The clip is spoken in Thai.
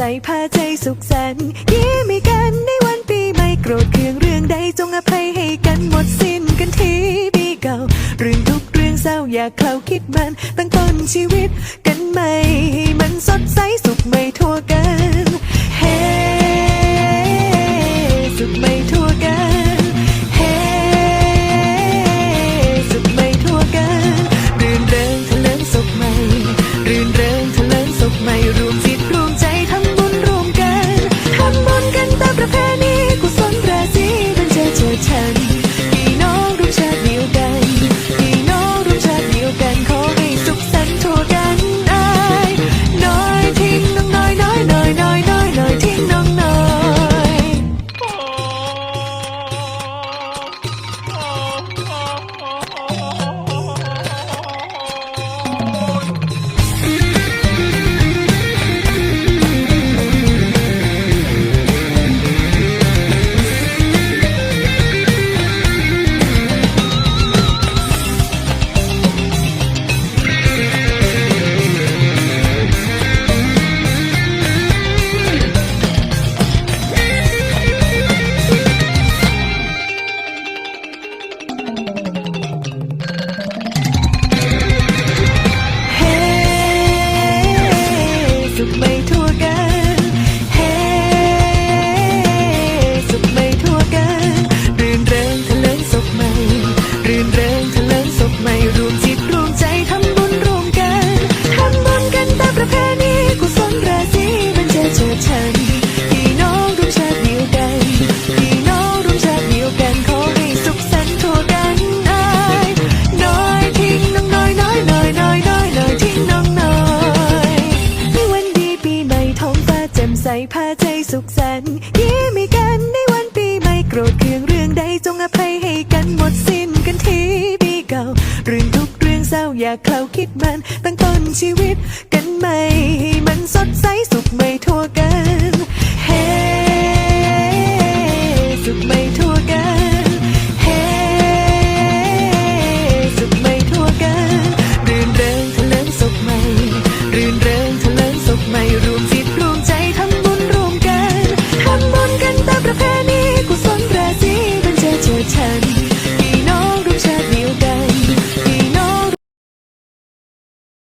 ใสพาใจสุขสันต์ยิ้มให้กันในวันปีใหม่โกรธเคืองเรื่องใดจงอภัยให้กันหมดสิ้นกันทีปีเก่าเรื่องทุกเรื่องเศร้าอย่าเคล้าคิดมันตั้งต้นชีวิตกันใหม่ให้มันสดใสสุขไม่ทั่วกันเฮ้สุขไม่ทั่วกันเฮ้สุขไม่ทั่วกันรื่นเริงทะเลิงสุขใหม่รื่นเริงทะเลิงสุขใหม่รวมาแจ่พาใจสุขสันต์ยิ้มให้กันในวันปีใหม่โกรธเคืองเรื่องใดจงอภัยให้กันหมดสิ้นกันทีปีเก่าเรื่องทุกเรื่องเศร้าอย่าเคล้าคิดมันตั้งต้นชีวิตกันใหม่ให้มันสดใสสุขไม่ท